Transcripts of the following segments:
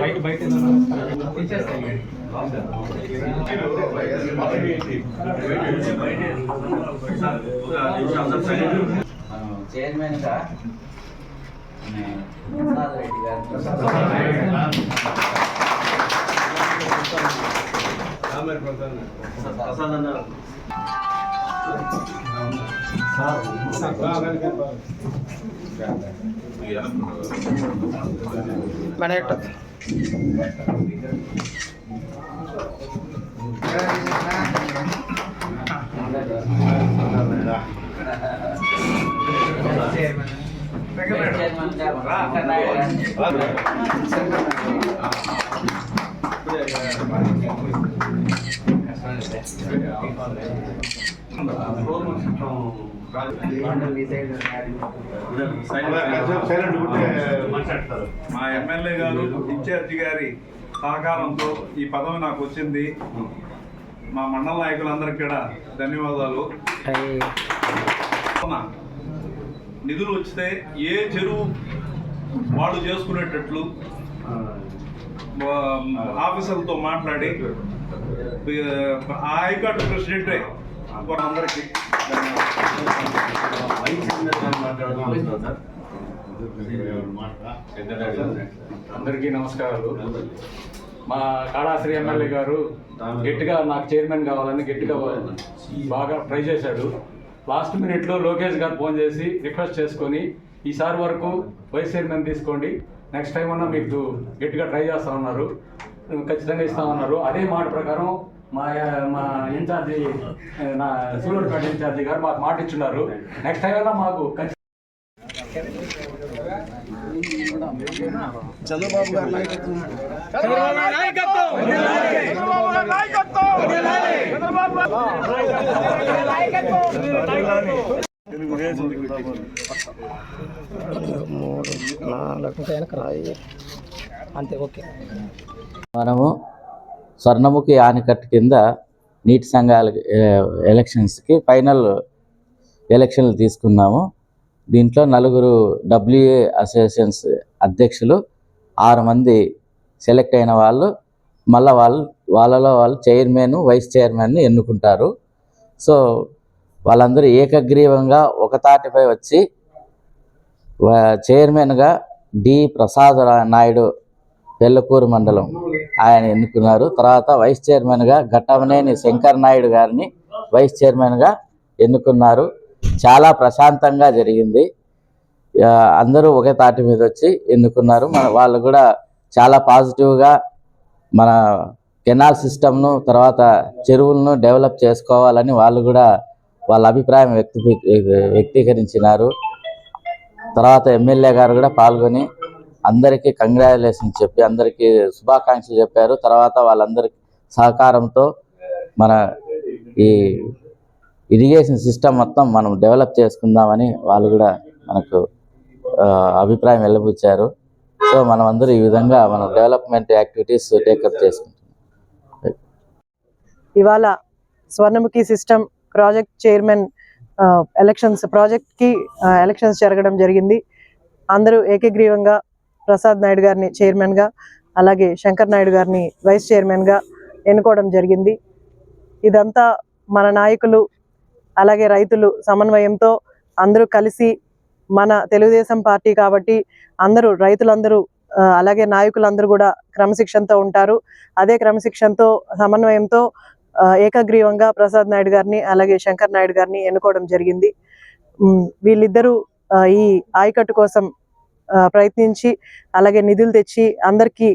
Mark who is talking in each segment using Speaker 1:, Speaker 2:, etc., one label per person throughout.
Speaker 1: బయట బయట ఇచ్చేస్తాయి చైర్మన్గా ప్రసాద్ రెడ్డి గారు చైర్మన్
Speaker 2: మా ఎమ్మెల్యే గారు ఇన్ఛార్జి గారి సహకారంతో ఈ పదవి నాకు వచ్చింది. మా మండల నాయకులందరికీ కూడా ధన్యవాదాలు? నిధులు వచ్చితే ఏ చెరువు వాళ్ళు చేసుకునేటట్లు ఆ, ఆఫీసర్లతో మాట్లాడి ఆ హైకోర్టు ప్రెసిడెంటే అందరికీ
Speaker 3: అందరికీ నమస్కారాలు. మా కాళాశ్రీ ఎమ్మెల్యే గారు గట్టిగా నాకు చైర్మన్ కావాలని గట్టిగా బాగా ట్రై చేశాడు. లాస్ట్ మినిట్లో లోకేష్ గారు ఫోన్ చేసి రిక్వెస్ట్ చేసుకొని ఈసారి వరకు వైస్ చైర్మన్ తీసుకోండి నెక్స్ట్ టైం అన్నా మీకు గట్టిగా ట్రై చేస్తా ఉన్నారు ఖచ్చితంగా ఇస్తా ఉన్నారు. అదే మాట ప్రకారం మా మా ఇన్ఛార్జి నా సూలూరుపేట ఇన్ఛార్జి గారు మాకు మాట ఇచ్చున్నారు. నెక్స్ట్ టైం అన్నా మాకు ఖచ్చితంగా
Speaker 4: మూడు నాలుగు రాయి అంతే ఓకే
Speaker 1: మనము స్వర్ణముఖి ఆనకట్ట కింద నీటి సంఘాల ఎలక్షన్స్కి ఫైనల్ ఎలక్షన్లు తీసుకున్నాము. దీంట్లో నలుగురు డబ్ల్యూఏ అసోసియేషన్స్ అధ్యక్షులు ఆరు మంది సెలెక్ట్ అయిన వాళ్ళు మళ్ళీ వాళ్ళు వాళ్ళలో వాళ్ళు చైర్మన్ వైస్ చైర్మన్ని ఎన్నుకుంటారు. సో వాళ్ళందరూ ఏకగ్రీవంగా ఒక తాటిపై వచ్చి చైర్మన్గా డి. ప్రసాద్ నాయుడు పెళ్ళకూరు మండలం ఆయన ఎన్నుకున్నారు. తర్వాత వైస్ చైర్మన్గా ఘట్టమనేని శంకర్ నాయుడు గారిని వైస్ చైర్మన్గా ఎన్నుకున్నారు. చాలా ప్రశాంతంగా జరిగింది. అందరూ ఒకే తాటి మీద వచ్చి ఎన్నుకున్నారు. మన వాళ్ళు కూడా చాలా పాజిటివ్గా మన కెనాల్ సిస్టమ్ను తర్వాత చెరువులను డెవలప్ చేసుకోవాలని వాళ్ళు కూడా వాళ్ళ అభిప్రాయం వ్యక్తి వ్యక్తీకరించినారు. తర్వాత ఎమ్మెల్యే గారు కూడా పాల్గొని అందరికీ కంగ్రాచులేషన్ చెప్పి అందరికీ శుభాకాంక్షలు చెప్పారు. తర్వాత వాళ్ళందరి సహకారంతో మన ఈ ఇరిగేషన్ సిస్టమ్ మొత్తం మనం డెవలప్ చేసుకుందామని వాళ్ళు కూడా మనకు అభిప్రాయం వెళ్ళబుచ్చారు సో మనం అందరూ ఈ విధంగా మన డెవలప్మెంట్ యాక్టివిటీస్ టేకప్ చేసుకుంటున్నాం.
Speaker 5: ఇవాళ Swarnamukhi system project chairman elections ప్రాజెక్ట్కి ఎలక్షన్స్ జరగడం జరిగింది. అందరూ ఏకగ్రీవంగా ప్రసాద్ నాయుడు గారిని చైర్మన్గా అలాగే శంకర్ నాయుడు గారిని వైస్ చైర్మన్గా ఎన్నుకోవడం జరిగింది. ఇదంతా మన నాయకులు అలాగే రైతులు సమన్వయంతో అందరూ కలిసి మన తెలుగుదేశం పార్టీ కాబట్టి అందరూ రైతులందరూ అలాగే నాయకులందరూ కూడా క్రమశిక్షణతో ఉంటారు. అదే క్రమశిక్షణతో సమన్వయంతో ఏకగ్రీవంగా ప్రసాద్ నాయుడు గారిని అలాగే శంకర్ నాయుడు గారిని ఎన్నుకోవడం జరిగింది. వీళ్ళిద్దరూ ఈ ఆయకట్టు కోసం ప్రయత్నించి అలాగే నిధులు తెచ్చి అందరికీ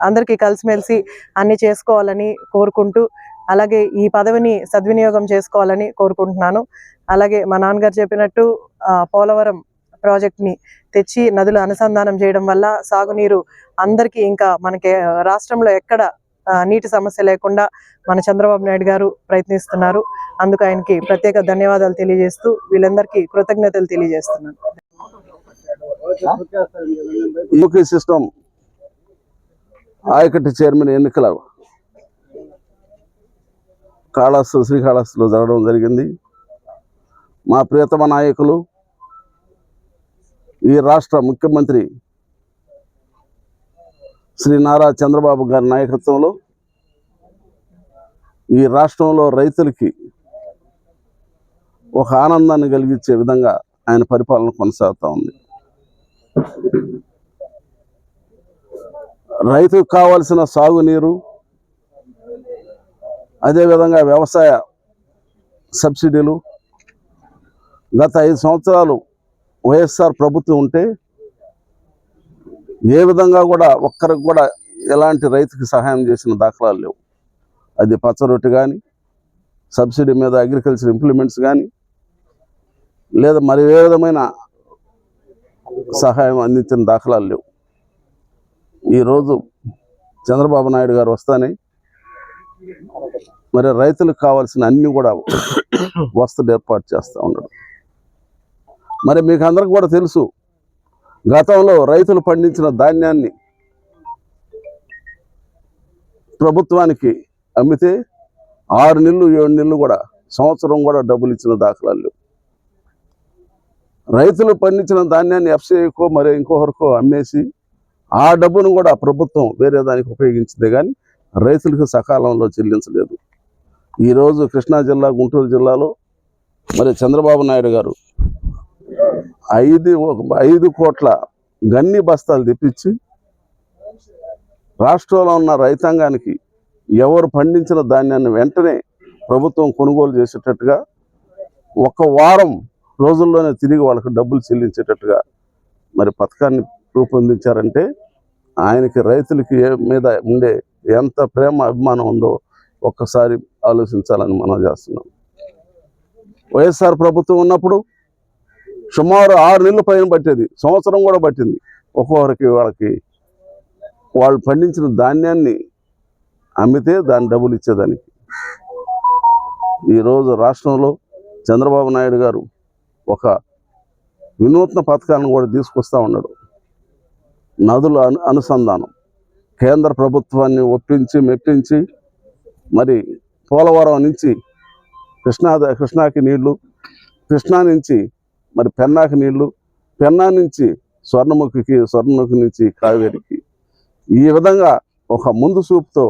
Speaker 5: అందరికీ కలిసిమెలిసి అన్ని చేసుకోవాలని కోరుకుంటూ అలాగే ఈ పదవిని సద్వినియోగం చేసుకోవాలని కోరుకుంటున్నాను. అలాగే మా నాన్నగారు చెప్పినట్టు పోలవరం ప్రాజెక్ట్ని తెచ్చి నదులు అనుసంధానం చేయడం వల్ల సాగునీరు అందరికీ ఇంకా మనకి రాష్ట్రంలో ఎక్కడ నీటి సమస్య లేకుండా మన చంద్రబాబు నాయుడు గారు ప్రయత్నిస్తున్నారు. అందుకు ఆయనకి ప్రత్యేక ధన్యవాదాలు తెలియజేస్తూ వీళ్ళందరికీ కృతజ్ఞతలు తెలియజేస్తున్నాను.
Speaker 6: యూకే సిస్టమ్ ఆయకట్టు చైర్మన్ ఎన్నికల కాళహస్తి శ్రీకాళహస్తిలో జరగడం జరిగింది. మా ప్రియతమ నాయకులు ఈ రాష్ట్ర ముఖ్యమంత్రి శ్రీ నారా చంద్రబాబు గారి నాయకత్వంలో ఈ రాష్ట్రంలో రైతులకి ఒక ఆనందాన్ని కలిగించే విధంగా ఆయన పరిపాలన కొనసాగుతూ ఉంది. రైతుకు కావలసిన సాగునీరు అదేవిధంగా వ్యవసాయ సబ్సిడీలు గత ఐదు సంవత్సరాలు వైఎస్ఆర్ ప్రభుత్వం ఉంటే ఏ విధంగా కూడా ఒక్కరికి కూడా ఎలాంటి రైతుకి సహాయం చేసిన దాఖలాలు లేవు. అది పచ్చ రొట్టె కానీ సబ్సిడీ మీద అగ్రికల్చర్ ఇంప్లిమెంట్స్ కానీ లేదా మరి ఏ విధమైన సహాయం అందించిన దాఖలాలు లేవు. ఈరోజు చంద్రబాబు నాయుడు గారు వస్తానే మరి రైతులకు కావాల్సిన అన్నీ కూడా వస్తువులు ఏర్పాటు చేస్తూ ఉండడం మరి మీకు అందరికి కూడా తెలుసు గతంలో రైతులు పండించిన ధాన్యాన్ని ప్రభుత్వానికి అమ్మితే ఆరు నెలలు ఏడు నెలలు కూడా సంవత్సరం కూడా డబ్బులు ఇచ్చిన దాఖలాలు లేవు. రైతులు పండించిన ధాన్యాన్ని ఎఫ్సీఐకో మరి ఇంకొకరికో అమ్మేసి ఆ డబ్బును కూడా ప్రభుత్వం వేరే దానికి ఉపయోగించింది కానీ రైతులకు సకాలంలో చెల్లించలేదు. ఈరోజు కృష్ణా జిల్లా గుంటూరు జిల్లాలో మరి చంద్రబాబు నాయుడు గారు ఐదు ఐదు కోట్ల గన్ని బస్తాలు తెప్పించి రాష్ట్రంలో ఉన్న రైతాంగానికి ఎవరు పండించిన ధాన్యాన్ని వెంటనే ప్రభుత్వం కొనుగోలు చేసేటట్టుగా ఒక వారం రోజుల్లోనే తిరిగి వాళ్ళకి డబ్బులు చెల్లించేటట్టుగా మరి పథకాన్ని రూపొందించారంటే ఆయనకి రైతులకి ఏ- మీద ఉండే ఎంత ప్రేమ అభిమానం ఉందో ఒక్కసారి ఆలోచించాలని మనం చేస్తున్నాం. వైఎస్ఆర్ ప్రభుత్వం ఉన్నప్పుడు సుమారు ఆరు నెలల పైన పట్టేది. సంవత్సరం కూడా పట్టింది. ఒక్కొక్కరికి వాళ్ళకి వాళ్ళు పండించిన ధాన్యాన్ని అమ్మితే దాని డబ్బులు ఇచ్చేదానికి. ఈరోజు రాష్ట్రంలో చంద్రబాబు నాయుడు గారు ఒక వినూత్న పథకాలను కూడా తీసుకొస్తా ఉన్నాడు. నదుల అను అనుసంధానం. కేంద్ర ప్రభుత్వాన్ని ఒప్పించి మెప్పించి మరి పోలవరం నుంచి కృష్ణా కృష్ణాకి నీళ్ళు కృష్ణా నుంచి మరి పెన్నాకి నీళ్ళు పెన్నా నుంచి స్వర్ణముఖికి స్వర్ణముఖి నుంచి కావేరికి. ఈ విధంగా ఒక ముందు చూపుతో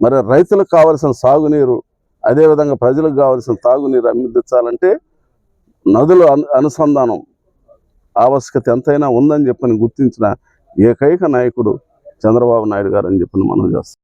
Speaker 6: మరి రైతులకు కావలసిన సాగునీరు అదేవిధంగా ప్రజలకు కావలసిన తాగునీరు అందించాలంటే నదుల అను అనుసంధానం ఆవశ్యకత ఎంతైనా ఉందని చెప్పని గుర్తించిన ఏకైక నాయకుడు చంద్రబాబు నాయుడు గారు అని చెప్పని మనం చేస్తాం.